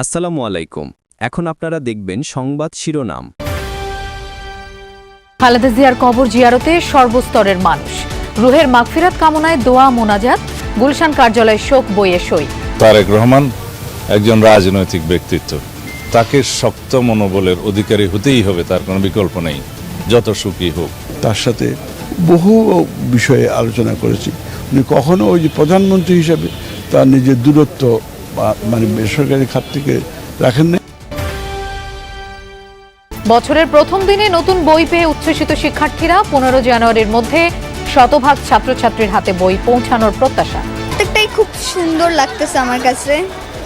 আসসালামু আলাইকুম। এখন আপনারা দেখবেন সংবাদ শিরোনাম। খালেদা জিয়ার কবর জিয়ারতে সর্বস্তরের মানুষ। রুহের মাগফিরাত কামনায় দোয়া মোনাজাত গুলশান কার্যালয়ে শোক বইয়ে সই। তারেক রহমান একজন রাজনৈতিক ব্যক্তিত্ব। তাকে শক্ত মনোবলের অধিকারী হতেই হবে তার কোনো বিকল্প নেই। যত সুখী হোক। তার সাথে বহু বিষয়ে আলোচনা করেছি। উনি কখনো ওই যে প্রধানমন্ত্রী হিসেবে তার নিজের দূরত্ব মানে বেসরকারি খাত থেকে রাখেন না বছরের প্রথম দিনে নতুন বই পেয়ে উচ্ছ্বসিত শিক্ষার্থীরা পনেরো জানুয়ারির মধ্যে শতভাগ ছাত্রছাত্রীর হাতে বই পৌঁছানোর প্রত্যাশা। প্রত্যেকটাই খুব সুন্দর লাগতেছে আমার কাছে।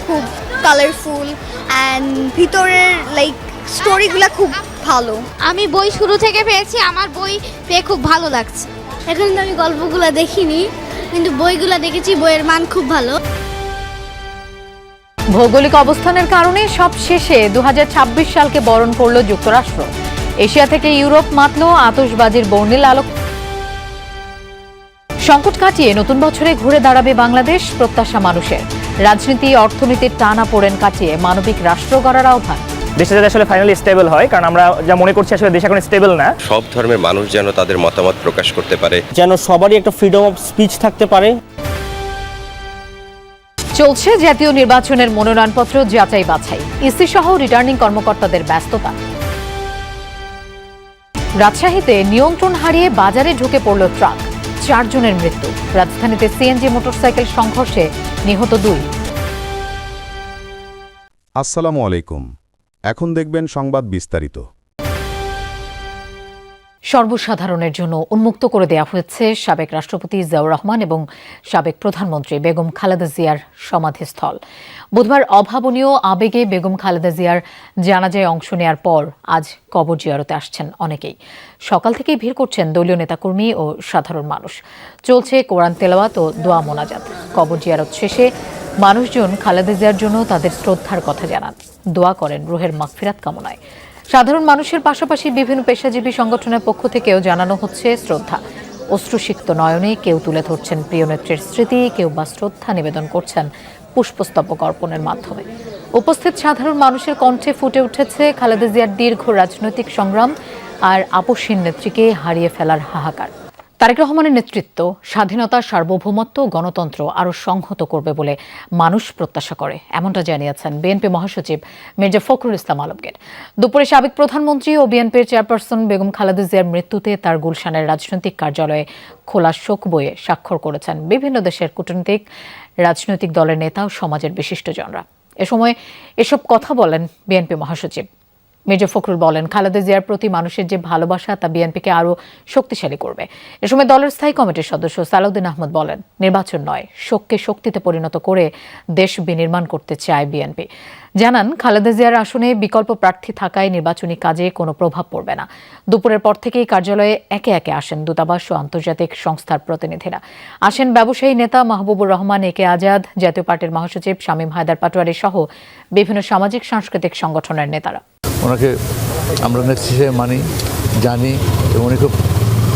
খুব কালারফুল অ্যান্ড ভিতরের লাইক স্টোরিগুলো খুব ভালো। আমি বই শুরু থেকে পেয়েছি আমার বই পেয়ে খুব ভালো লাগছে। এখন তো আমি গল্পগুলো দেখিনি কিন্তু বইগুলো দেখেছি বইয়ের মান খুব ভালো। ভৌগোলিক অবস্থানের কারণে সব শেষে দু হাজার ছাব্বিশ সালকে বরণ করল যুক্তরাষ্ট্র। এশিয়া থেকে ইউরোপ মাতল আতশবাজির বর্ণিল আলোক সংকট কাটিয়ে নতুন বছরে ঘুরে দাঁড়াবে বাংলাদেশ প্রত্যাশা মানুষের। রাজনীতি অর্থনীতির টানা পোড়েন কাটিয়ে মানবিক রাষ্ট্র গড়ার আহ্বান। দেশটা যাতে আসলে ফাইনালি স্টেবল হয় কারণ আমরা যা মনে করছি আসলে দেশ এখন স্টেবল না। সব ধর্মের মানুষ যেন তাদের মতামত প্রকাশ করতে পারে। যেন সবারই একটা ফ্রিডম অফ স্পিচ থাকতে পারে। চলছে জাতীয় নির্বাচনের মনোনয়নপত্র যাচাই বাছাই। ইসি সহ রিটার্নিং কর্মকর্তাদের ব্যস্ততা। রাজশাহীতে নিয়ন্ত্রণ হারিয়ে বাজারে ঢুকে পড়ল ট্রাক। চারজনের মৃত্যু। রাজধানীতে সিএনজি মোটরসাইকেল সংঘর্ষে নিহত দুই। আসসালামু আলাইকুম। এখন দেখবেন সংবাদ বিস্তারিত। সর্বসাধারণের জন্য উন্মুক্ত করে দেওয়া হয়েছে সাবেক রাষ্ট্রপতি জিয়াউর রহমান এবং সাবেক প্রধানমন্ত্রী বেগম খালেদা জিয়ার সমাধিস্থল। বুধবার অভাবনীয় আবেগে বেগম খালেদা জিয়ার জানাজায় অংশ নেয়ার পর আজ কবর জিয়ারতে আসছেন অনেকেই। সকাল থেকেই ভিড় করছেন দলীয় নেতাকর্মী ও সাধারণ মানুষ। চলছে কোরআন তেলাওয়াত ও দোয়া মোনাজাত। কবর জিয়ারত শেষে মানুষজন খালেদা জিয়ার জন্য তাদের শ্রদ্ধার কথা জানান। দোয়া করেন রুহের মাগফিরাত কামনায়। সাধারণ মানুষের পাশাপাশি বিভিন্ন পেশাজীবী সংগঠনের পক্ষ থেকেও জানানো হচ্ছে শ্রদ্ধা। অশ্রুসিক্ত নয়নে কেউ তুলে ধরছেন প্রিয় নেত্রীর স্মৃতি, কেউ বা শ্রদ্ধা নিবেদন করছেন পুষ্পস্তবক অর্পণের মাধ্যমে। উপস্থিত সাধারণ মানুষের কণ্ঠে ফুটে উঠেছে খালেদা জিয়ার দীর্ঘ রাজনৈতিক সংগ্রাম আর আপসীন নেত্রীকে হারিয়ে ফেলার হাহাকার। তারেক রহমানের নেতৃত্ব স্বাধীনতা, সার্বভৌমত্ব, গণতন্ত্র আরও সংহত করবে বলে মানুষ প্রত্যাশা করে। এমনটা জানিয়েছেন বিএনপি মহাসচিব মির্জা ফখরুল ইসলাম আলমগীর। দুপুরে সাবেক প্রধানমন্ত্রী ও বিএনপির চেয়ারপারসন বেগম খালেদা জিয়ার মৃত্যুতে তার গুলশানের রাজনৈতিক কার্যালয়ে খোলা শোক বইয়ে স্বাক্ষর করেছেন বিভিন্ন দেশের কূটনৈতিক, রাজনৈতিক দলের নেতা ও সমাজের বিশিষ্টজনরা। এ সময় এসব কথা বলেন বিএনপি মহাসচিব। মির্জা ফখরুল বলেন, খালেদা জিয়ার প্রতি মানুষের যে ভালোবাসা, তা বিএনপিকে আরও শক্তিশালী করবে। এ সময় দলের স্থায়ী কমিটির সদস্য সালাউদ্দিন আহমদ বলেন, নির্বাচন নয়, শোককে শক্তিতে পরিণত করে দেশ বিনির্মাণ করতে চায় বিএনপি। জানান, খালেদা জিয়ার আসনে বিকল্প প্রার্থী থাকায় নির্বাচনী কাজে কোনো প্রভাব পড়বে না। দুপুরের পর থেকেই কার্যালয়ে একে একে আসেন দূতাবাস ও আন্তর্জাতিক সংস্থার প্রতিনিধিরা। আসেন ব্যবসায়ী নেতা মাহবুবুর রহমান একে আজাদ, জাতীয় পার্টির মহাসচিব শামীম হায়দার পাটোয়ারি সহ বিভিন্ন সামাজিক, সাংস্কৃতিক সংগঠনের নেতারা। ওনাকে আমরা নেত্রী হিসেবে মানি জানি এবং উনি খুব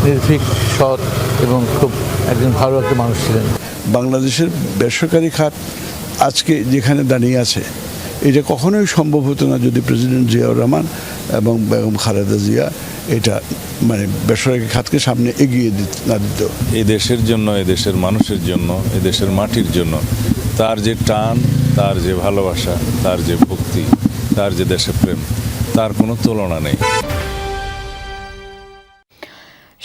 নির্ভীক সৎ এবং খুব একজন ভালো একটা মানুষ ছিলেন। বাংলাদেশের বেসরকারি খাত আজকে যেখানে দাঁড়িয়ে আছে এটা কখনোই সম্ভব হতো না যদি প্রেসিডেন্ট জিয়াউর রহমান এবং বেগম খালেদা জিয়া এটা মানে বেসরকারি খাতকে সামনে এগিয়ে দিত না দিত। এই দেশের জন্য এই দেশের মানুষের জন্য এই দেশের মাটির জন্য তার যে টান তার যে ভালোবাসা তার যে ভক্তি তার যে দেশপ্রেম তার কোনো তুলনা নেই।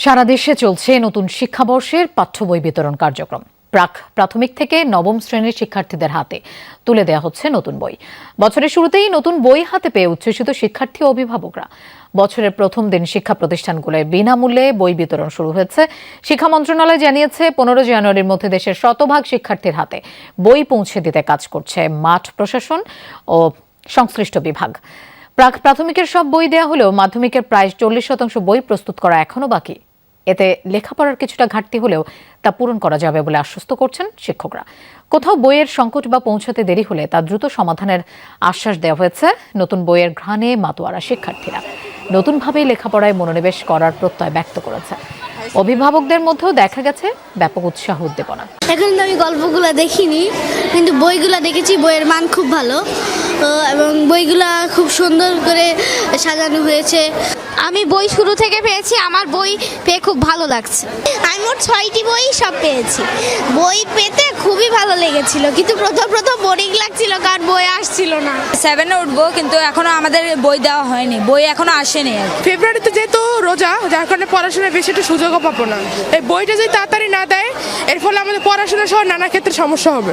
সারা দেশে চলছে নতুন শিক্ষাবর্ষের পাঠ্য বই বিতরণ কার্যক্রম। প্রাক প্রাথমিক থেকে নবম শ্রেণির শিক্ষার্থীদের হাতে তুলে দেওয়া হচ্ছে নতুন বই। বছরের শুরুতেই নতুন বই হাতে পেয়ে উচ্ছ্বসিত শিক্ষার্থী অভিভাবকরা। বছরের প্রথম দিন শিক্ষা প্রতিষ্ঠানগুলোয় বিনামূল্যে বই বিতরণ শুরু হয়েছে। শিক্ষা মন্ত্রণালয় জানিয়েছে, পনেরো জানুয়ারির মধ্যে দেশের শতভাগ শিক্ষার্থীর হাতে বই পৌঁছে দিতে কাজ করছে মাঠ প্রশাসন ও সংশ্লিষ্ট বিভাগ। প্রাক প্রাথমিকের সব বই দেয়া হলেও মাধ্যমিকের প্রায় চল্লিশ শতাংশ বই প্রস্তুত করা এখনও বাকি। এতে লেখাপড়ার কিছুটা ঘাটতি হলেও তা পূরণ করা যাবে বলে আশ্বস্ত করছেন শিক্ষকরা। কোথাও বইয়ের সংকট বা পৌঁছাতে দেরি হলে তা দ্রুত সমাধানের আশ্বাস দেওয়া হয়েছে নতুন বইয়ের ঘ্রাণে মাতোয়ারা শিক্ষার্থীরা। নতুনভাবে লেখাপড়ায় মনোনিবেশ করার প্রত্যয় ব্যক্ত করেছে। অভিভাবকদের মধ্যেও দেখা গেছে ব্যাপক উৎসাহ উদ্দীপনা। এখন আমি গল্পগুলো দেখিনি, কিন্তু বইগুলো দেখেছি, বইয়ের মান খুব ভালো। এবং বইগুলা খুব সুন্দর করে সাজানো হয়েছে। আমি বই শুরু থেকে পেয়েছি আমার বই পেয়ে খুব ভালো লাগছে। আমি মোট ছয়টি বই সব পেয়েছি। বই পেতে খুবই ভালো লেগেছিল কিন্তু প্রথম প্রথম বোরিং লাগছিল কারণ বই আসছিল না। সেভেনে উঠবো কিন্তু এখনও আমাদের বই দেওয়া হয়নি বই এখনও আসেনি ফেব্রুয়ারিতে যেহেতু রোজা যার কারণে পড়াশোনায় বেশি একটু সুযোগও পাবো না। এই বইটা যদি তাড়াতাড়ি না দেয় এর ফলে আমাদের পড়াশোনা সহ নানা ক্ষেত্রে সমস্যা হবে।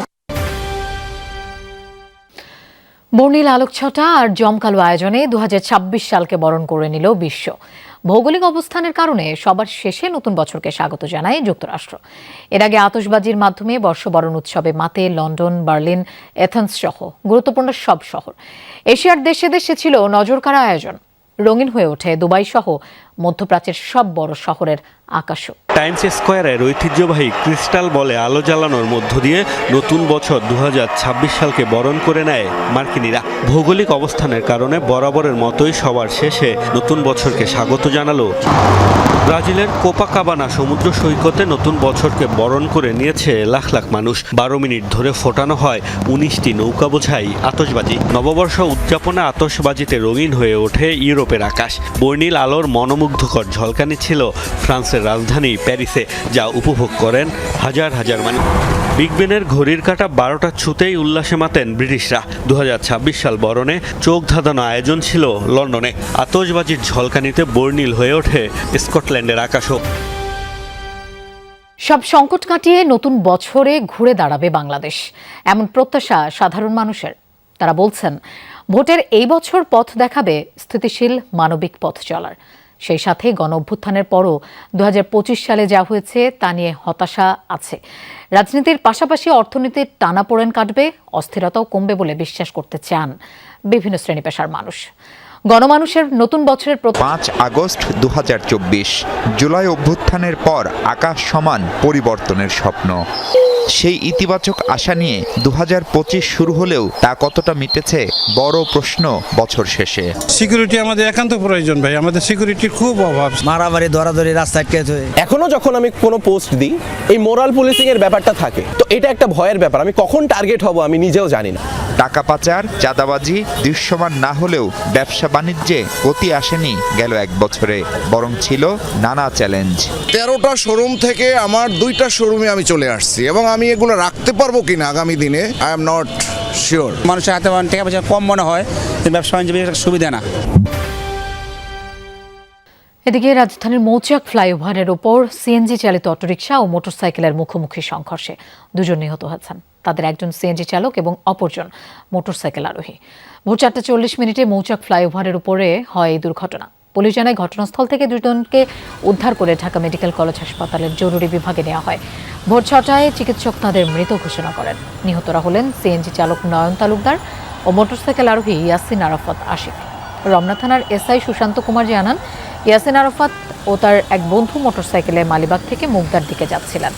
বর্ণিল আলোকছটা আর জমকালো আয়োজনে দু সালকে বরণ করে নিল বিশ্ব। ভৌগোলিক অবস্থানের কারণে সবার শেষে নতুন বছরকে স্বাগত জানায় যুক্তরাষ্ট্র। এর আগে আতশবাজির মাধ্যমে বর্ষবরণ উৎসবে মাতে, লন্ডন, বার্লিন, এথেন্স সহ গুরুত্বপূর্ণ সব শহর। এশিয়ার দেশে দেশে ছিল নজরকাড়া আয়োজন। রঙিন হয়ে ওঠে দুবাই সহ মধ্যপ্রাচ্যের সব বড় শহরের আকাশও। টাইমস স্কোয়ারের ঐতিহ্যবাহী ক্রিস্টাল বলে আলো জ্বালানোর মধ্য দিয়ে নতুন বছর দু হাজার ছাব্বিশ সালকে বরণ করে নেয় মার্কিনীরা। ভৌগোলিক অবস্থানের কারণে বরাবরের মতোই সবার শেষে নতুন বছরকে স্বাগত জানালো। ব্রাজিলের কোপাকাবানা সমুদ্র সৈকতে নতুন বছরকে বরণ করে নিয়েছে লাখ লাখ মানুষ। বারো মিনিট ধরে ফোটানো হয় উনিশটি নৌকা বোঝাই আতশবাজি। নববর্ষ উদযাপনে আতশবাজিতে রঙিন হয়ে ওঠে ইউরোপের আকাশ। বর্ণিল আলোর মনোমুগ্ধকর ঝলকানি ছিল ফ্রান্সের রাজধানী প্যারিসে, যা উপভোগ করেন হাজার হাজার মানুষ। বিগ বেনের ঘড়ির কাটা বারোটা ছুতেই উল্লাসে মাতেন ব্রিটিশরা। দু সাল বরণে চোখ ধাঁধানো আয়োজন ছিল লন্ডনে। আতশবাজির ঝলকানিতে বর্ণিল হয়ে ওঠে স্কটল্যান্ডের আকাশও। সব সংকট কাটিয়ে নতুন বছরে ঘুরে দাঁড়াবে বাংলাদেশ। এমন প্রত্যাশা সাধারণ মানুষের। তারা বলছেন, ভোটের এই বছর পথ দেখাবে স্থিতিশীল মানবিক পথ চলার। সেই সাথে গণ অভ্যুত্থানের পরও দু হাজার পঁচিশ সালে যা হয়েছে তা নিয়ে হতাশা আছে। রাজনীতির পাশাপাশি অর্থনীতির টানাপোড়েন কাটবে, অস্থিরতাও কমবে বলে বিশ্বাস করতে চান বিভিন্ন শ্রেণি পেশার মানুষ। গণমানুষের নতুন বছরের পাঁচ আগস্ট দু হাজার চব্বিশ, জুলাই অভ্যুত্থানের পর আকাশ সমান পরিবর্তনের স্বপ্ন। সেই ইতিবাচক আশা নিয়ে দু হাজার পঁচিশ শুরু হলেও তা কতটা মিটেছে বড় প্রশ্ন বছর শেষে। সিকিউরিটি আমাদের একান্ত প্রয়োজন ভাই আমাদের সিকিউরিটির খুব অভাব। মারামারি ধরাধরি রাস্তায় কেটে হয়ে এখনও যখন আমি কোনো পোস্ট দিই এই মোরাল পুলিশিং এর ব্যাপারটা থাকে তো এটা একটা ভয়ের ব্যাপার। আমি কখন টার্গেট হব আমি নিজেও জানি না। টাকা পাচার চাঁদাবাজি দৃশ্যমান না হলেও ব্যবসা বাণিজ্যে গতি আসেনি গেল এক বছরে বরং ছিল নানা চ্যালেঞ্জ তেরোটা শোরুম থেকে আমার দুইটা শোরুমে আমি চলে আসছি এবং আমি এগুলো রাখতে পারব কিনা আগামী দিনে আই এম নট শিওর মানুষের হাতে টাকা পয়সা কম মনে হয় ব্যবসা বাণিজ্য সুবিধা না। এদিকে রাজধানীর মৌচাক ফ্লাইওভারের ওপর সিএনজি চালিত অটোরিকশা ও মোটরসাইকেলের মুখোমুখি সংঘর্ষে দুজন নিহত হয়েছেন। তাদের একজন সিএনজি চালক এবং অপরজন মোটরসাইকেল আরোহী। ভোর চারটা চল্লিশ মিনিটে মৌচাক ফ্লাইওভারের উপরে হয় এই দুর্ঘটনা। পুলিশ জানায়, ঘটনাস্থল থেকে দুজনকে উদ্ধার করে ঢাকা মেডিকেল কলেজ হাসপাতালের জরুরি বিভাগে নেওয়া হয়। ভোর ছটায় চিকিৎসক তাঁদের মৃত ঘোষণা করেন। নিহতরা হলেন সিএনজি চালক নয়ন তালুকদার ও মোটরসাইকেল আরোহী ইয়াসিন আরাফাত আশিক। রমনা থানার এসআই সুশান্ত কুমার জানান, ইয়াসিন আরাফাত ও তার এক বন্ধু মোটরসাইকেলে মালিবাগ থেকে মুগদার দিকে যাচ্ছিলেন।